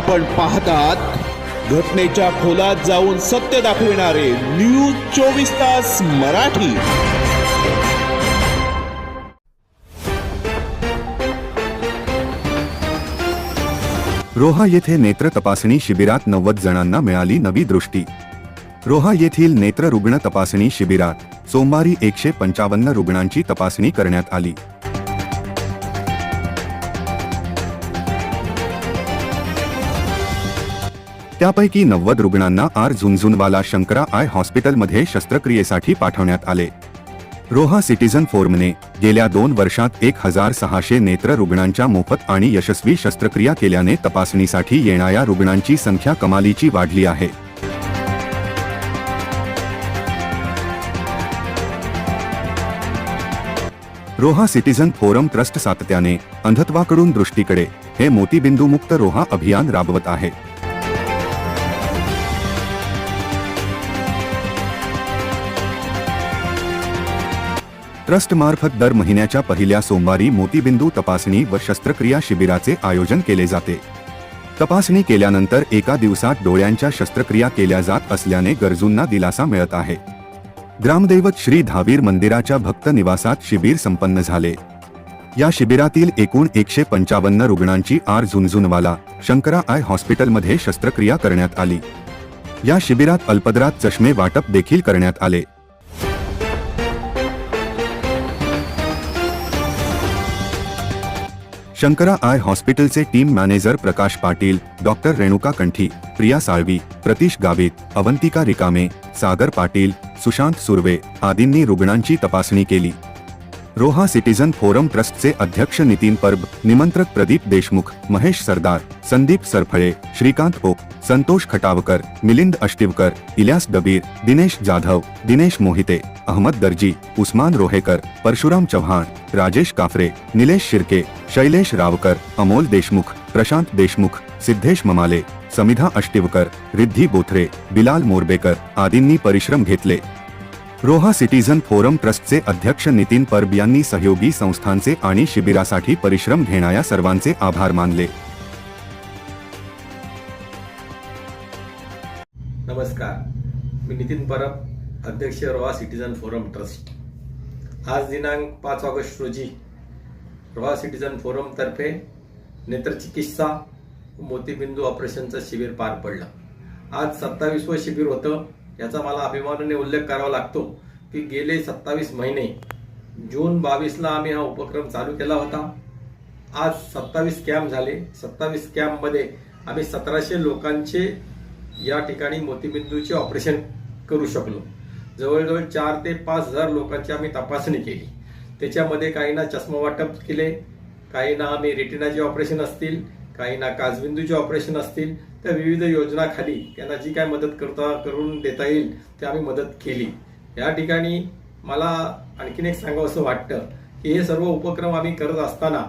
आपण पाहतात घटनेच्या खोलात जाऊन सत्य दाखविणारे न्यूज चोवीस तास मराठी. रोहा येथे नेत्र तपासणी शिबिरात नव्वद जणांना मिळाली नवी दृष्टी. रोहा येथील नेत्र रुग्ण तपासणी शिबिरात सोमवारी एकशे पंचावन्न रुग्णांची तपासणी करण्यात आली. त्यापैकी नव्वद रुग्णांना आर झुंझुनवाला शंकरा आय हॉस्पिटलमध्ये शस्त्रक्रियेसाठी पाठवण्यात आले. रोहा सिटीझन फोरमने गेल्या दोन वर्षात एक हजार सहाशे नेत्र रुग्णांच्या मोफत आणि यशस्वी शस्त्रक्रिया केल्याने तपासणीसाठी येणाऱ्या रुग्णांची संख्या कमालीची वाढली आहे. रोहा सिटीझन फोरम ट्रस्ट सातत्याने अंधत्वाकडून दृष्टीकडे हे मोतीबिंदूमुक्त रोहा अभियान राबवत आहे. ट्रस्टमार्फत दर महिन्याच्या पहिल्या सोमवारी मोतीबिंदू तपासणी व शस्त्रक्रिया शिबिराचे आयोजन केले जाते. तपासणी केल्यानंतर एका दिवसात डोळ्यांच्या शस्त्रक्रिया केल्या जात असल्याने गरजूंना दिलासा मिळत आहे. ग्रामदैवत श्री धावीर मंदिराच्या भक्त निवासात शिबिर संपन्न झाले. या शिबिरातील एकूण एकशे पंचावन्न रुग्णांची आर झुंझुनवाला शंकरा आय हॉस्पिटलमध्ये शस्त्रक्रिया करण्यात आली. या शिबिरात अल्पदरात चष्मे वाटप देखील करण्यात आले. शंकरा आय हॉस्पिटल से team manager Prakash Patil, doctor Renuka Kanthi, Priya Salvi, Pratish Gavit, Avantika रिकामे, सागर पाटिल, सुशांत सुर्वे आदींनी रुग्णांची तपासणी केली. रोहा सिटीजन फोरम ट्रस्टचे अध्यक्ष नितिन परब, निमंत्रक प्रदीप देशमुख, महेश सरदार, संदीप सरफड़े श्रीकांत ओक संतोष खटावकर, मिलिंद अष्टिवकर, इल्यास डबीर, दिनेश जाधव, दिनेश मोहिते, अहमद दर्जी, उस्मान रोहेकर, परशुराम चौहान राजेश काफरे, निलेश शिर्के, शैलेश रावकर, अमोल देशमुख, प्रशांत देशमुख, सिद्धेश ममाले, समिधा अष्टिवकर, रिद्धि बोथरे, बिलाल मोरबेकर आदींनी परिश्रम घेतले. रोहा सिटीझन फोरम ट्रस्टचे अध्यक्ष नितीन परब यांनी सहयोगी संस्थांचे आणि शिबिरासाठी परिश्रम घेणाऱ्या सर्वांचे आभार मानले. नमस्कार. मी नितीन परब अध्यक्ष रोहा सिटीझन फोरम ट्रस्ट. आज दिनांक पाच ऑगस्ट रोजी रोहा सिटीझन फोरमतर्फे नेत्रचिकित्सा मोतीबिंदू ऑपरेशनचं शिबिर पार पडलं. आज सत्तावीसवं शिबिर होतं. याचा मला अभिमानाने उल्लेख करावा लागतो की गेले सत्तावीस महिने जून बावीसला आम्ही हा उपक्रम चालू केला होता. आज सत्तावीस कॅम्प झाले. सत्तावीस कॅम्पमध्ये आम्ही सतराशे लोकांचे या ठिकाणी मोतीबिंदूचे ऑपरेशन करू शकलो. जवळजवळ चार ते पाच हजार लोकांची आम्ही तपासणी केली. त्याच्यामध्ये काहींना चष्मा वाटप केले काहींना आम्ही रेटिनाचे ऑपरेशन असतील काहींना काजबिंदूचे ऑपरेशन असतील त्या विविध योजनाखाली त्यांना जी काय मदत करता करून देता येईल ते आम्ही मदत केली. या ठिकाणी मला आणखीन एक सांगावं असं वाटतं की हे सर्व उपक्रम आम्ही करत असताना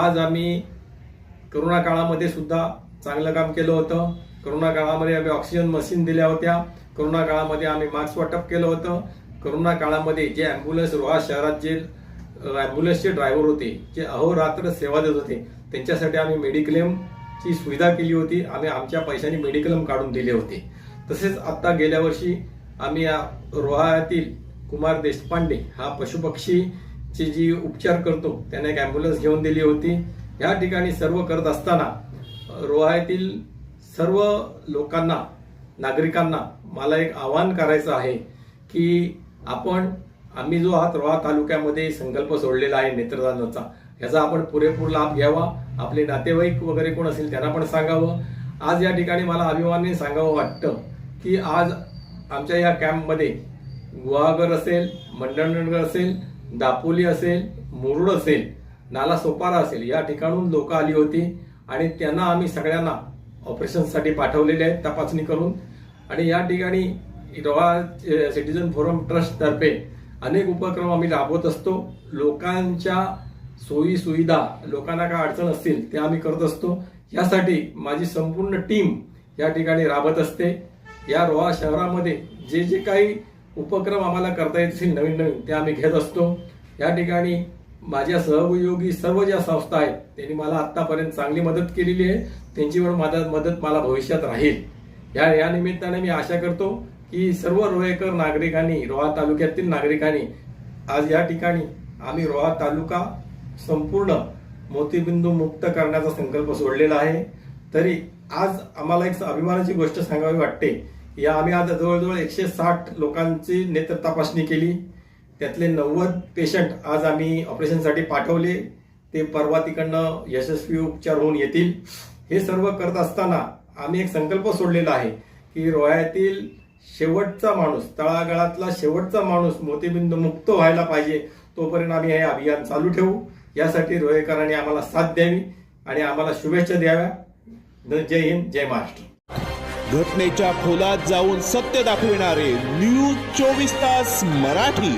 आज आम्ही करोना काळामध्ये सुद्धा चांगलं काम केलं होतं. करोना काळामध्ये आम्ही ऑक्सिजन मशीन दिल्या होत्या. करोना काळामध्ये आम्ही मास्क वाटप केलं होतं. करोना काळामध्ये जे ॲम्ब्युलन्स रोहा शहरात जे ॲम्ब्युलन्सचे ड्रायव्हर होते जे अहोरात्र सेवा देत होते. त्यांच्यासाठी आम्ही मेडिक्लेमची सुविधा केली होती. आम्ही आमच्या पैशांनी मेडिक्लेम काढून दिले होते. तसेच आत्ता गेल्या वर्षी आम्ही रोहाळ्यातील रोहातील कुमार देशपांडे हा पशुपक्षीची जी उपचार करतो त्यांना एक ॲम्ब्युलन्स घेऊन दिली होती. या ठिकाणी सर्व करत असताना रोहातील सर्व लोकांना नागरिकांना मला एक आवाहन करायचं आहे की आपण आम्ही जो हा रोहा तालुक्यामध्ये संकल्प सोडलेला आहे नेत्रदानाचा. याचा आपण पुरेपूर लाभ घ्यावा. आपले नातेवाईक वगैरे कोण असेल त्यांना पण सांगावं. आज या ठिकाणी मला अभिमानाने सांगावं वाटतं की आज आमच्या या कॅम्पमध्ये गुहागर असेल मंडणनगर असेल दापोली असेल मुरुड असेल नाला सोपारा असेल या ठिकाणून लोक आली होती आणि त्यांना आम्ही सगळ्यांना ऑपरेशनसाठी पाठवलेले आहेत तपासणी करून. आणि या ठिकाणी रोहा सिटीजन फोरम ट्रस्ट तर्फे अनेक उपक्रम आम्ही राबवत असतो. लोकांच्या सोयी सुविधा लोकांना काय अडचण असतील त्या आम्ही करत असतो. यासाठी माझी संपूर्ण टीम या ठिकाणी राबत असते. या रोहा शहरामध्ये जे जे काही उपक्रम आम्हाला करता येतील नवीन नवीन ते आम्ही घेत असतो. या ठिकाणी माझ्या सहयोगी सर्व ज्या संस्था आहेत त्यांनी मला आत्तापर्यंत चांगली मदत केलेली आहे. त्यांची पण माझा मदत मला भविष्यात राहील. या या निमित्ताने मी आशा करतो की सर्व रोहेकर नागरिकांनी रोहा तालुक्यातील नागरिकांनी आज या ठिकाणी आम्ही रोहा तालुका संपूर्ण मोतीबिंदू मुक्त करण्याचा संकल्प सोडलेला आहे. तरी आज आम्हाला एक अभिमानाची गोष्ट सांगावी वाटते. या आम्ही आज जवळजवळ एकशे साठ लोकांची नेत्र तपासणी केली. त्यातले नव्वद पेशंट आज आम्ही ऑपरेशनसाठी पाठवले. ते परवा तिकडनं यशस्वी उपचार होऊन येतील. हे सर्व करत असताना आम्ही एक संकल्प सोडलेला आहे की रोह्यातील शेवटचा माणूस तळागाळातला शेवटचा माणूस मोतीबिंद मुक्त व्हायला पाहिजे तोपर्यंत आम्ही हे अभियान चालू ठेवू. यासाठी रोहेकरांनी आम्हाला साथ द्यावी आणि आम्हाला शुभेच्छा द्याव्या. जय हिंद जय महाराष्ट्र. घटनेच्या खोलात जाऊन सत्य दाखविणारे न्यूज चोवीस तास मराठी.